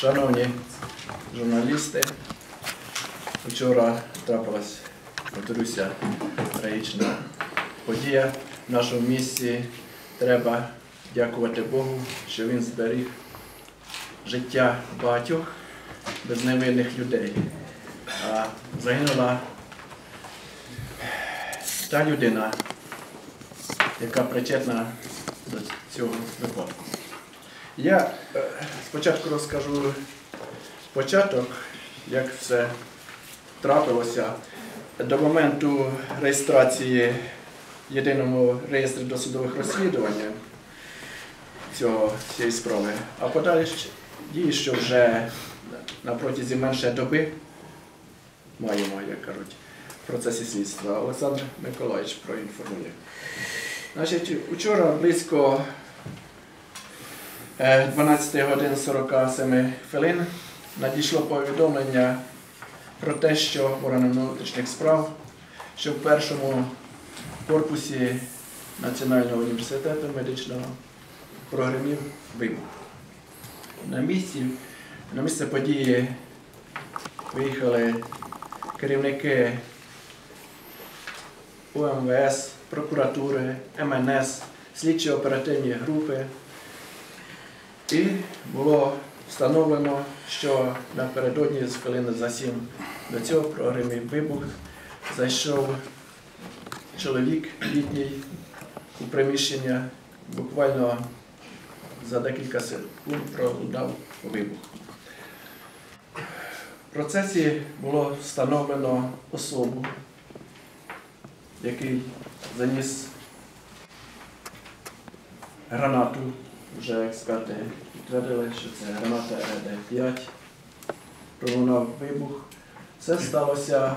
Шановні журналісти, вчора трапилась, повторюся, трагічна подія в нашому місті. Треба дякувати Богу, що він зберіг життя багатьох безневинних людей. А загинула та людина, яка причетна до цього випадку. Я е, спочатку розкажу початок, як все трапилося. До моменту реєстрації єдиному реєстрі досудових розслідувань цього, цієї справи, а подалі дії, що вже на протязі менше доби маємо, як кажуть, в процесі слідства. Олександр Миколаївич проінформує. Значить, учора близько 12 годин 47 хвилин надійшло повідомлення про те, що органам внутрішніх справ, що в першому корпусі Національного університету медичного прогремів вибух. На місці, на місце події виїхали керівники УМВС, прокуратури, МНС, слідчі оперативні групи. І було встановлено, що напередодні з хвилини за сім до цього прогремів вибух зайшов чоловік літній у приміщення, буквально за декілька секунд пролунав вибух. В процесі було встановлено особу, який заніс гранату. Вже експерти підтвердили, що це граната РД-5. Пролунав вибух. Це сталося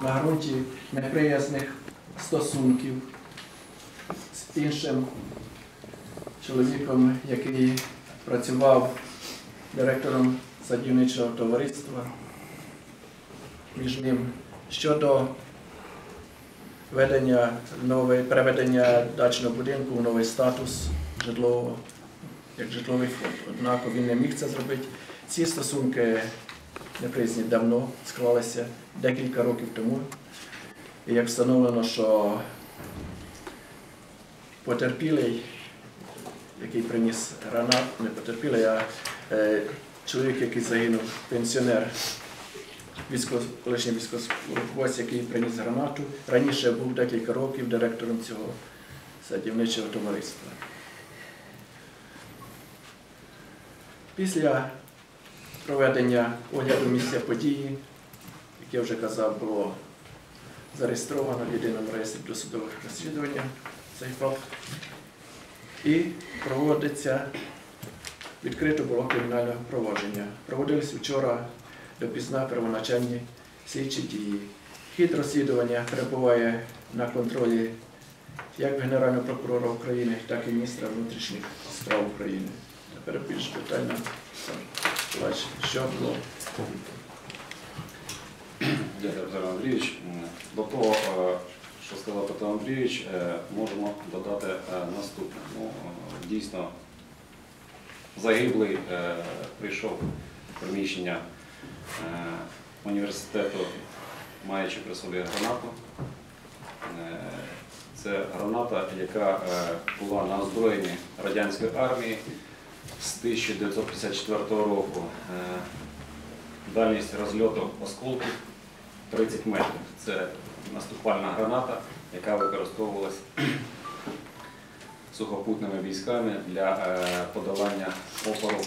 на ґрунті неприязних стосунків з іншим чоловіком, який працював директором садівничого товариства. Між ним щодо ведення нової, переведення дачного будинку в новий статус житлового, як житловий фонд. Однак він не міг це зробити. Ці стосунки неприязні давно склалися декілька років тому. І як встановлено, що потерпілий, який приніс гранат, не потерпілий, а чоловік, який загинув, пенсіонер, військово, колишній військовослужбовець, який приніс гранату, раніше був декілька років директором цього садівничого товариства. Після проведення огляду місця події, як я вже казав, було зареєстровано в єдиному реєстрі досудових розслідувань цей факт. І проводиться відкрито було кримінальне провадження. Проводились вчора допізна первоначальні слідчі дії. Хід розслідування перебуває на контролі як Генерального прокурора України, так і міністра внутрішніх справ України. Тепер більш детально що було. Дякую, Петро Андрійович. До того, е, що сказав Петро Андрійович, е, можемо додати е, наступне. Ну, дійсно, загиблий прийшов приміщення університету, маючи при собі гранату. Е, Це граната, яка е, була на озброєнні радянської армії з 1954 року. Е, Дальність розльоту осколків 30 метрів. Це наступальна граната, яка використовувалась сухопутними військами для е, подолання опору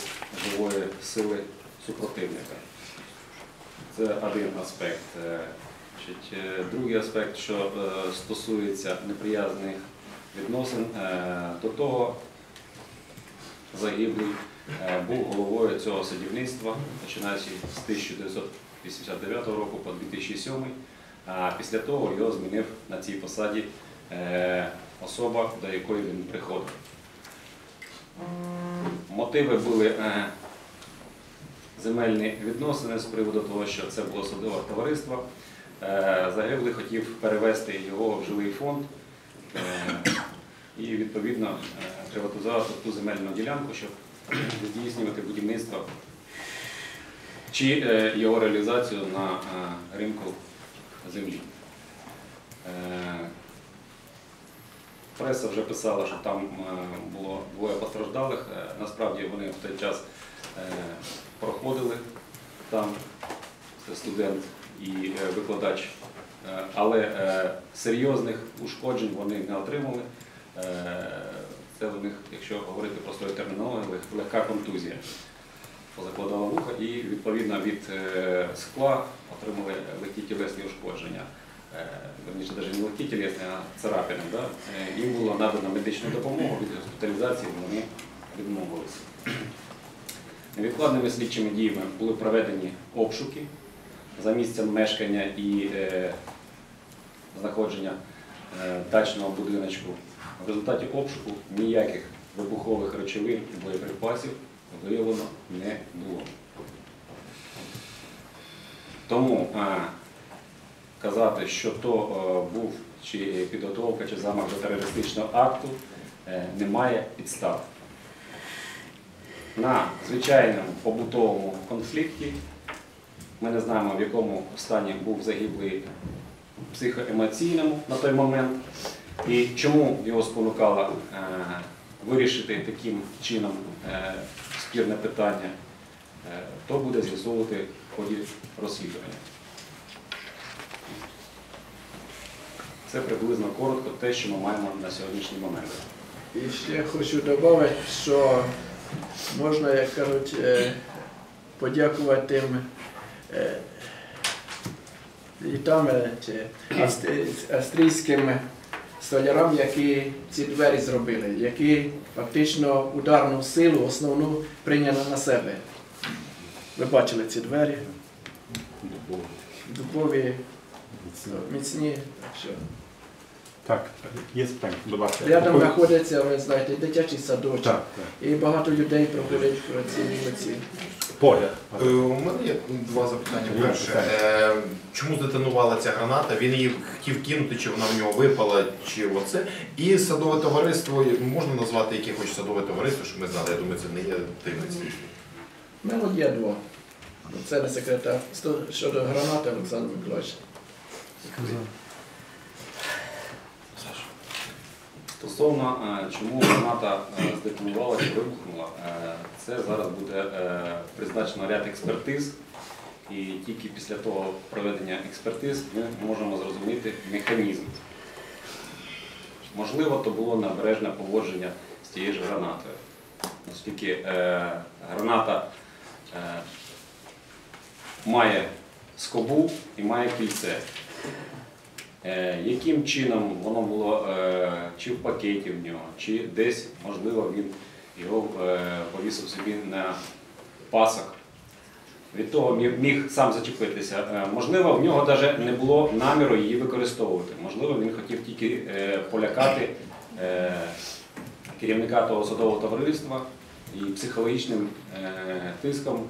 живої сили супротивника. Це один аспект. Е, е, Другий аспект, що е, стосується неприязних відносин, до того загиблий був головою цього садівництва, починаючи з 1989 року по 2007. А після того його змінив на цій посаді особа, до якої він приходив. Мотиви були земельні відносини з приводу того, що це було садове товариство. Е, Загиблий хотів перевести його в жилий фонд е, і відповідно е, приватизувати ту земельну ділянку, щоб здійснювати будівництво чи його реалізацію на ринку землі. Преса вже писала, що там було двоє постраждалих. Насправді вони в той час проходили там, це студент і е, викладач, Е, але е, серйозних ушкоджень вони не отримали. Це у них, якщо говорити простою термінологією, лег- легка контузія. Позакладала вуха і відповідно від скла отримали легкі тілесні ушкодження. Верніше, навіть не легкі тілесні, а царапини. Да? Їм було надано медичну допомогу від госпіталізації, вони відмовилися. Невідкладними слідчими діями були проведені обшуки за місцем мешкання і е, знаходження е, дачного будиночку. В результаті обшуку ніяких вибухових речовин і боєприпасів виявлено не було. Тому е, казати, що то е, був чи підготовка, чи замах до терористичного акту, немає підстав. На звичайному побутовому конфлікті ми не знаємо, в якому стані був загиблий психоемоційному на той момент, і чому його спонукало е, вирішити таким чином е, спірне питання, е, то буде з'ясовувати в ході розслідування. Це приблизно коротко те, що ми маємо на сьогоднішній момент. І ще хочу додати, що можна, як кажуть, е, подякувати тим е, літам е, чи австрійським столярам, які ці двері зробили, які фактично ударну силу основну прийняли на себе. Ви бачили ці двері, дубові, міцні. Так є питання, будь ласка. Рядом знаходиться, ви знаєте, дитячий садочок. Так, так. І багато людей проходять про ці вулиці. Поля. Е, У мене є два запитання. Перше, е, чому здетонувала ця граната? Він її хотів кинути, чи вона в нього випала, чи оце. І садове товариство, можна назвати яке хоч садове товариство, щоб ми знали. Я думаю, це не є таємниця. Мелодія дво. Це не секретар. Щодо гранати Олександр Миколаївич. Стосовно е, чому граната е, здетонувала чи вибухнула, е, це зараз буде призначено ряд експертиз, і тільки після того проведення експертиз ми можемо зрозуміти механізм. Можливо, то було набережне поводження з тією ж гранатою, оскільки граната має скобу і має кільце. Е, Яким чином воно було е, чи в пакеті в нього, чи десь, можливо, він його е, повісив собі на пасок. Від того міг, сам зачепитися. Можливо, в нього навіть не було наміру її використовувати. Можливо, він хотів тільки полякати керівника того садового товариства і психологічним тиском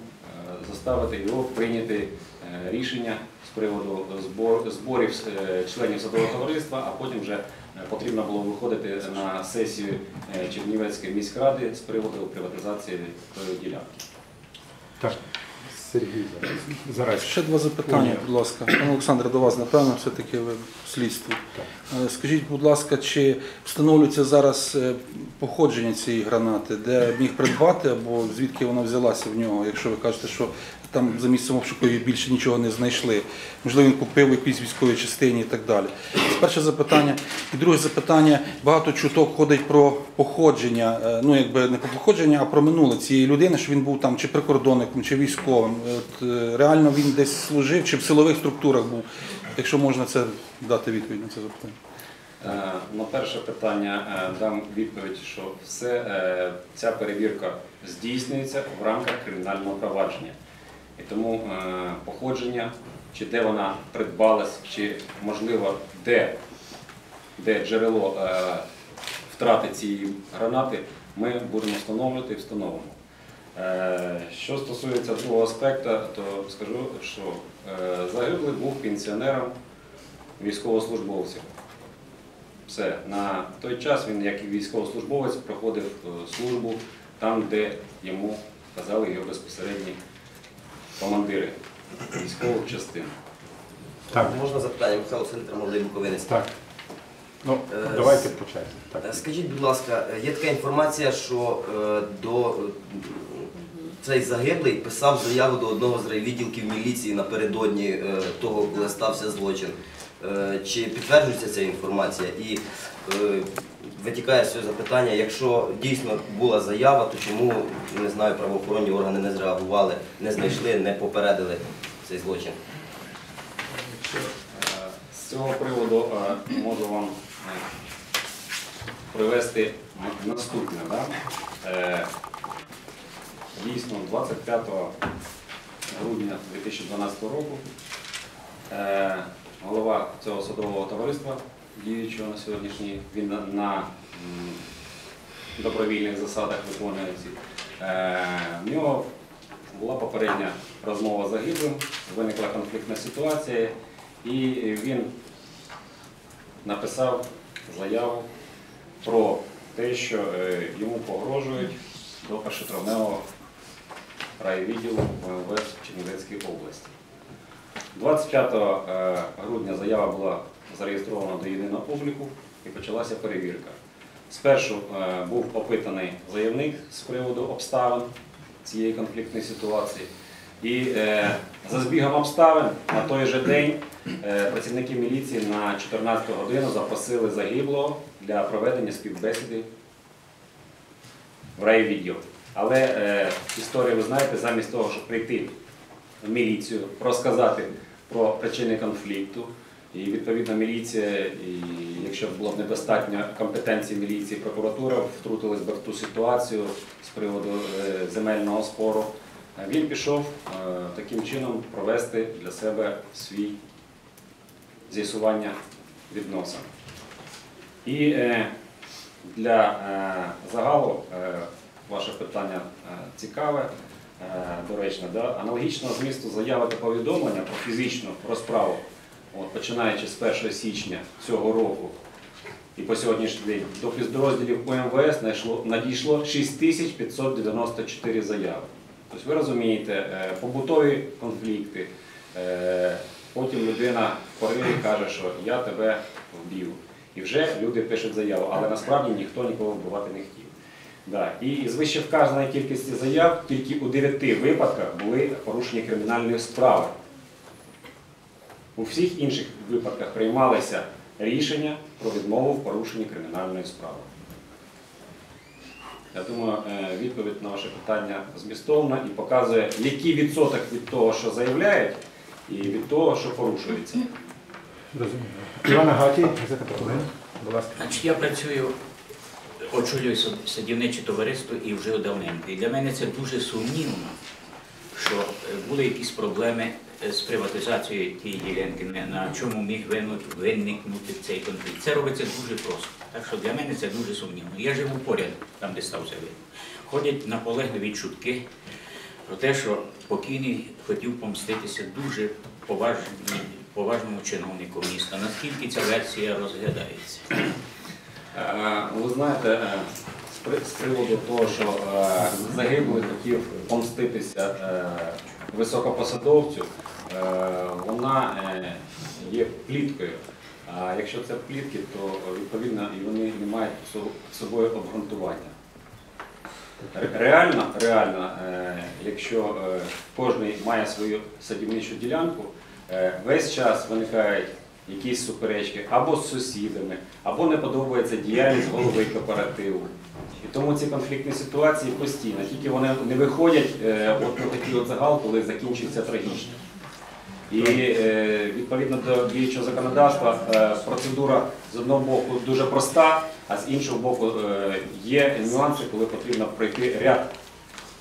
заставити його прийняти е, рішення з приводу зборів е, членів садового товариства, а потім вже е, потрібно було виходити на сесію Чернівецької міськради з приводу приватизації тої ділянки. Так, Сергій зараз. зараз. Ще два запитання, будь ласка. Пане Олександре, до вас, напевно, все-таки ви слідство. Е, Скажіть, будь ласка, чи встановлюється зараз е, походження цієї гранати, де міг придбати або звідки вона взялася в нього, якщо ви кажете, що там за місцем обшуку більше нічого не знайшли. Можливо, він купив в якійсь військовій частині і так далі. Це перше запитання. І друге запитання, багато чуток ходить про походження, е, ну якби не про походження, а про минуле цієї людини, що він був там чи прикордонником, чи військовим. От, е, реально він десь служив, чи в силових структурах був, якщо можна це дати відповідь на це запитання. Е, На перше питання е, дам відповідь, що все е, ця перевірка здійснюється в рамках кримінального провадження. І тому е, походження, чи де вона придбалась, чи можливо де, де джерело е, втрати цієї гранати, ми будемо встановлювати і встановимо. Е, Що стосується другого аспекту, то скажу, що загиблий був пенсіонером військовослужбовців. Все, на той час він, як і військовослужбовець, проходив службу там, де йому казали його безпосередні командири військових частин. Так, Можна запитання, Михайло Центр молодий Буковинець. так. Ну, Е, давайте по. Е, Так. Скажіть, будь ласка, е, є така інформація, що до цей загиблий писав заяву до одного з райвідділків міліції напередодні того, коли стався злочин. Чи підтверджується ця інформація? І витікає з цього запитання, якщо дійсно була заява, то чому не знаю, правоохоронні органи не зреагували, не знайшли, не попередили цей злочин? Е, З цього приводу е, можу вам е, привести наступне. Дійсно, 25 грудня 2012 року голова цього садового товариства, діючого на сьогоднішній, він на, на добровільних засадах виконує ці. Е, В нього була попередня розмова з загиблим, виникла конфліктна ситуація, і він написав заяву про те, що е, йому погрожують до першотравневого райвідділу МВС в Чернівецькій області. 25 е, грудня заява була зареєстрована до єдиного обліку і почалася перевірка. Спершу е, був опитаний заявник з приводу обставин цієї конфліктної ситуації. І е, за збігом обставин на той же день е, працівники міліції на 14 годину запросили загиблого для проведення співбесіди в райвідділ. Але е, історію ви знаєте, замість того, щоб прийти в міліцію, розказати про причини конфлікту. І відповідно міліція, і якщо було б недостатньо компетенції міліції, прокуратура втрутилась би в ту ситуацію з приводу е, земельного спору. Він пішов е, таким чином провести для себе свій з'ясування відносин. І е, для загалу ваше питання цікаве, доречне. Да? Аналогічного змісту заяви та повідомлення про фізичну розправу, от, починаючи з 1 січня цього року і по сьогоднішній день до підрозділів УМВС надійшло, надійшло 6594 заяви. Тобто ви розумієте, е, побутові конфлікти, е, потім людина в пориві каже, що я тебе вбив. І вже люди пишуть заяву, але насправді ніхто нікого вбивати не хотів. Да. І з вище вказаної кількості заяв тільки у 9 випадках були порушені кримінальні справи. У всіх інших випадках приймалися рішення про відмову в порушенні кримінальної справи. Я думаю, е, відповідь на ваше питання змістовна і показує, який відсоток від того, що заявляють, і від того, що порушується. Розумію. Івана Гаті, газета «Проблем». Будь ласка. Значить, я працюю, очолюю садівниче товариство і вже давненько. І для мене це дуже сумнівно, що е, були якісь проблеми з приватизацією тієї ділянки, на- чому міг виникнути цей конфлікт. Це робиться дуже просто. Так що для мене це дуже сумнівно. Я живу поряд, там, де став завод. Ходять наполегливі чутки про те, що покійний хотів помститися дуже поважній- поважному чиновнику міста. Наскільки ця версія розглядається? Ви знаєте, е, з приводу того, що е, загиблий хотів помститися е, високопосадовцю, е, вона е, є пліткою. А якщо це плітки, то відповідно і вони не мають собою обґрунтування. Реально, реально, е, якщо кожен має свою садівничу ділянку, весь час виникають якісь суперечки або з сусідами, або не подобається діяльність голови кооперативу. І тому ці конфліктні ситуації постійно, тільки вони не виходять е, от на такий от загал, коли закінчується трагічно. І е, відповідно до діючого законодавства е, процедура з одного боку дуже проста, а з іншого боку е, є нюанси, коли потрібно пройти ряд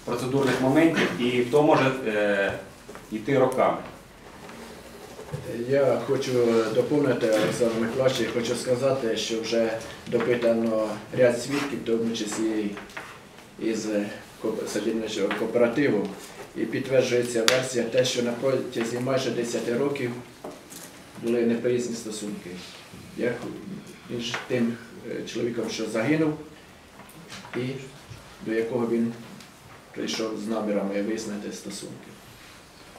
процедурних моментів, і то може йти роками. Я хочу доповнити Олександр Миколаївич, і хочу сказати, що вже допитано ряд свідків, в тому числі із садівничого кооперативу, і підтверджується версія те, що на протязі майже 10 років були неприязні стосунки. Як між тим е, чоловіком, що загинув, і до якого він прийшов з намірами вияснити стосунки.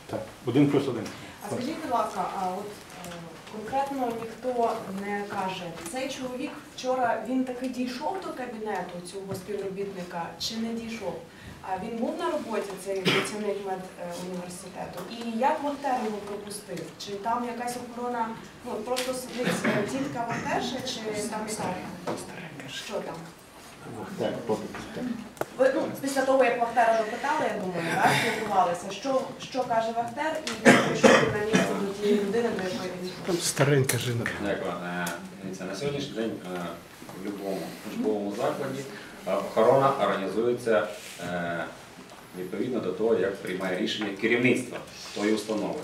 Так, один плюс один. А скажіть, будь ласка, а от е, конкретно ніхто не каже, цей чоловік вчора він таки дійшов до кабінету цього співробітника чи не дійшов? А він був на роботі, цей працівник медуніверситету, і як Вахтер його пропустив? Чи там якась охорона, ну просто сидить е, тітка Вахтерша, чи там яка? Що там? Ви, ну, після того, як Вахтера допитали, я думаю, так, спілкувалися, що, що каже Вахтер і як прийшов на місце до тієї людини, до якої він йшов? Старенька жінка. Дякую. Е, дивіться, На сьогоднішній день е, в будь-якому учбовому закладі е, охорона організується е, відповідно до того, як приймає рішення керівництво тої установи.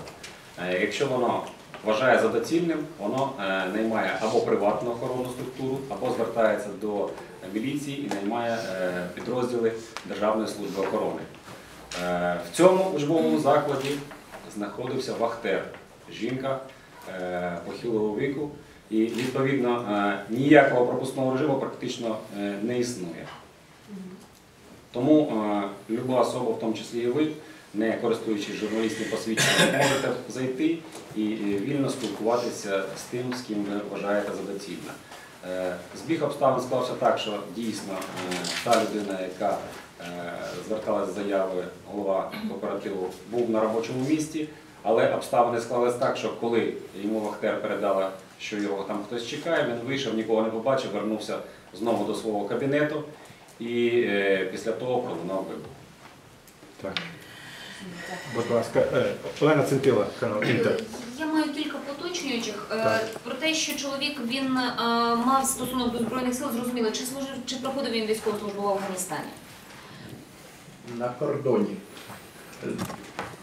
Е, Якщо воно вважає за доцільним, воно е, наймає або приватну охоронну структуру, або звертається до міліції і наймає е, підрозділи Державної служби охорони. Е, В цьому учбовому закладі знаходився вахтер, жінка похилого віку, і відповідно ніякого пропускного режиму практично не існує. Тому люба особа, в тому числі і ви, не користуючись журналістським посвідченням, можете зайти і е, вільно спілкуватися з тим, з ким ви вважаєте за доцільне. Е, Збіг обставин склався так, що дійсно е, та людина, яка зверталася з заяви голова кооперативу, був на робочому місці, але обставини склалися так, що коли йому вахтер передала, що його там хтось чекає, він вийшов, нікого не побачив, вернувся знову до свого кабінету і після того пролунав вибух. Так. Будь ласка, е, Олена Центила, канал Інтер. Я маю кілька поточнюючих. Е, Так. Про те, що чоловік він е, мав стосунок до збройних сил, зрозуміло, чи служив, чи проходив він військову службу в Афганістані? На кордоні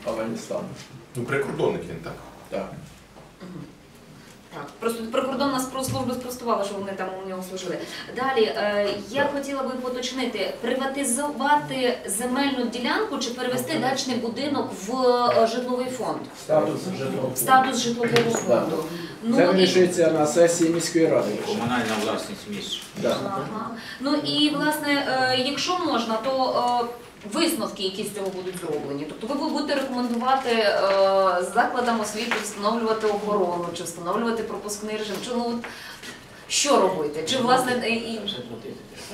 Афганістану. Ну, прикордонник він так. Так. Так, просто прикордонна служба спростувала, що вони там у нього служили. Далі е, я хотіла би поточнити, приватизувати земельну ділянку чи перевести дачний будинок в е, житловий фонд, Статус житлового. в статус житлового фонду. Ну, Це і- вирішується на сесії міської ради. Комунальна власність міст. Да. Ага. Ну і власне, е, якщо можна, то е, висновки, які з цього будуть зроблені. Тобто ви будете рекомендувати е, закладам освіти встановлювати охорону чи встановлювати пропускний режим. Чи ну от що робити? Чи власне е, і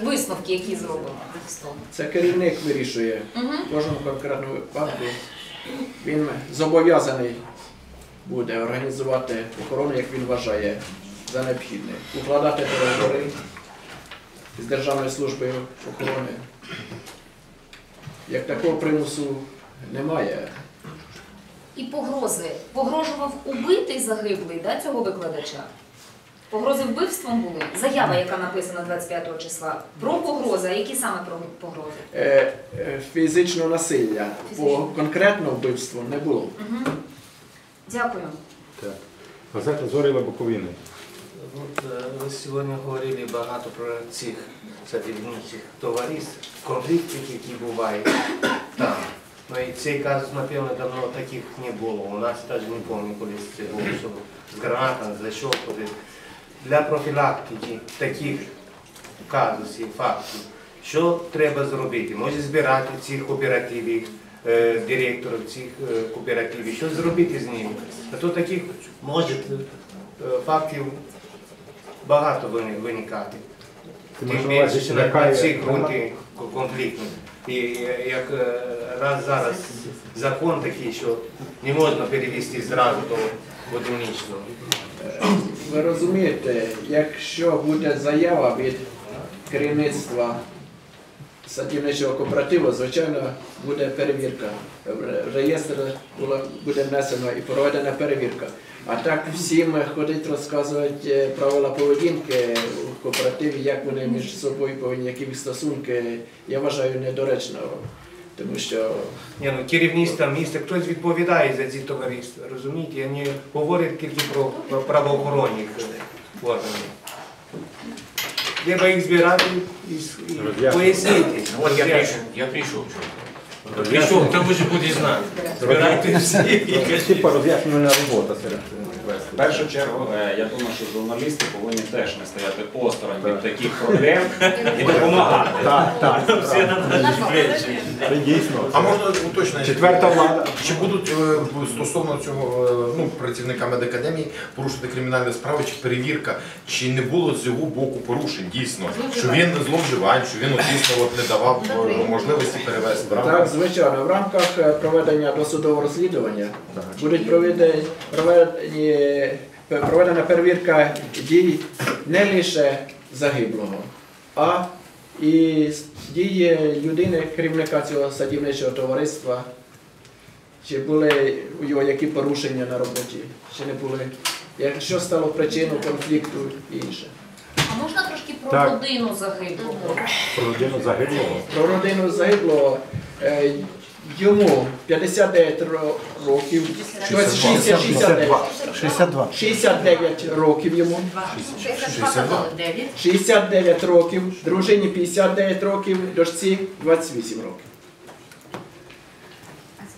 висновки, які зробимо з того? Це керівник вирішує Угу. в кожному конкретному випадку. Він зобов'язаний буде організувати охорону, як він вважає за необхідне. Укладати договори з Державною службою охорони. Як такого примусу немає. І погрози. Погрожував убитий загиблий да, цього викладача. Погрози вбивством були. Заява, яка написана 25 числа. Про погрози, а які саме про погрози? Е, е, Фізичного насилля по Фізичного. конкретному вбивству не було. Угу. Дякую. Так. Газета Зоріла Буковини. Э, вы сегодня говорили багато про цих садівничих товариств, конфліктів, які бувають там. Ну і цей казус, напевно, давно таких не було. У нас навіть не пам'ятаю, колись це було, що з гранатом зайшов куди. Для профілактики таких казусів, фактів, що треба зробити? Може збирати цих кооперативів, е, директорів цих е, кооперативів, що зробити з ними? А то таких може е, фактів багато вини- виникати. Тим більше на ці ґрунти конфліктні. І е, як е, раз зараз закон такий, що не можна перевести зразу до одиничного. Ви розумієте, якщо буде заява від керівництва садівничого кооперативу, звичайно, буде перевірка. В реєстр буде внесено і проведена перевірка. А так всім ходить розказувати е, правила поведінки у кооперативі, як вони між собою повинні, які в стосунки, я вважаю недоречно. Тому що Ні, ну, керівництво міста, хтось відповідає за ці товариства, розумієте? Вони говорять тільки про, е, органів. Треба їх збирати і, і пояснити. От я прийшов, я прийшов вчора. Прийшов, там ви ж буде знати. Збирайте всі. кажіть. Типа роз'яснювальна робота серед. В першу чергу, е, я думаю, що журналісти повинні теж не стояти осторонь від таких проблем і допомагати. Так, так. Це дійсно. А можна уточнити? Четверта влада. Чи будуть е, стосовно цього е, ну, працівника медакадемії порушити кримінальні справи чи перевірка, чи не було з його боку порушень дійсно, що він зловживань, що він от, дійсно от, не давав е, можливості перевести? Так, звичайно, в рамках е, проведення досудового розслідування будуть проведені, проведені, проведена перевірка дій не лише загиблого, а і дії людини, керівника цього садівничого товариства, чи були у його які порушення на роботі, чи не були, якщо стало причиною конфлікту і інше. А можна трошки про Так. родину загиблого? Про родину загиблого. Про родину загиблого е, йому 59 ро- років, тобто 60, 69, 62. 69 років йому, 69 років, дружині 59 років, дочці 28 років.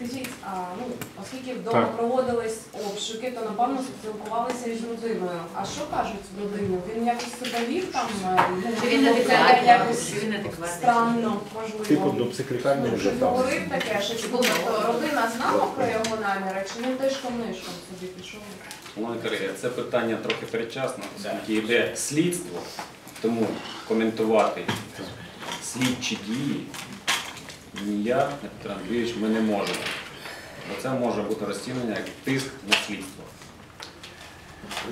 Скажіть, а, ну, оскільки вдома Так. проводились обшуки, то напевно спілкувалися із родиною. А що кажуть з родиною? Він якось себе вів там, е, ну, Чи він можливо, адекватний? якось Чи він адекватний? странно, Типу можливо. до психлікарні Ну, вже Щось там. говорив таке, що тобто родина знала про його наміри, чи він тишком нишком собі пішов? Шановні колеги, це питання трохи передчасно, оскільки йде слідство, тому коментувати слідчі дії ніяк, Петро Андрійович, ми не можемо. Бо це може бути розцінення як тиск на слідство.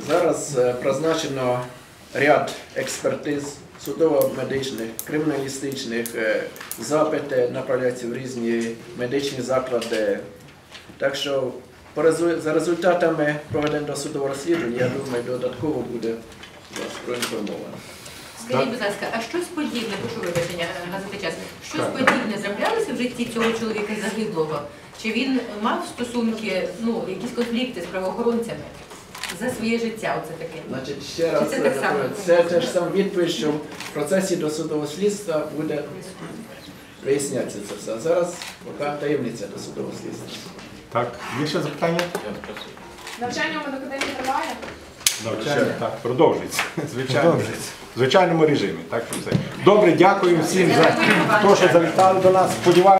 Зараз е, призначено ряд експертиз судово-медичних, криміналістичних, е, запити направляються в різні медичні заклади. Так що за результатами проведеного судового розслідування, я думаю, додатково буде вас проінформовано. Скажіть, будь ласка, а щось подібне, прошу вибачення, газети час, щось подібне траплялося в житті цього чоловіка загиблого? Чи він мав стосунки, ну, якісь конфлікти з правоохоронцями за своє життя? Оце таке. Значить, ще раз Чи це так е, само? це теж сам відповідь, що в процесі досудового слідства буде вияснятися це все. А зараз поки таємниця досудового слідства. Так, більше запитання? Навчання в медакадемії триває? Навчання, так, продовжується. Звичайно. В звичайному режимі. Так що все. Добре, дякую всім за те, що завітали до нас. Сподіваюся.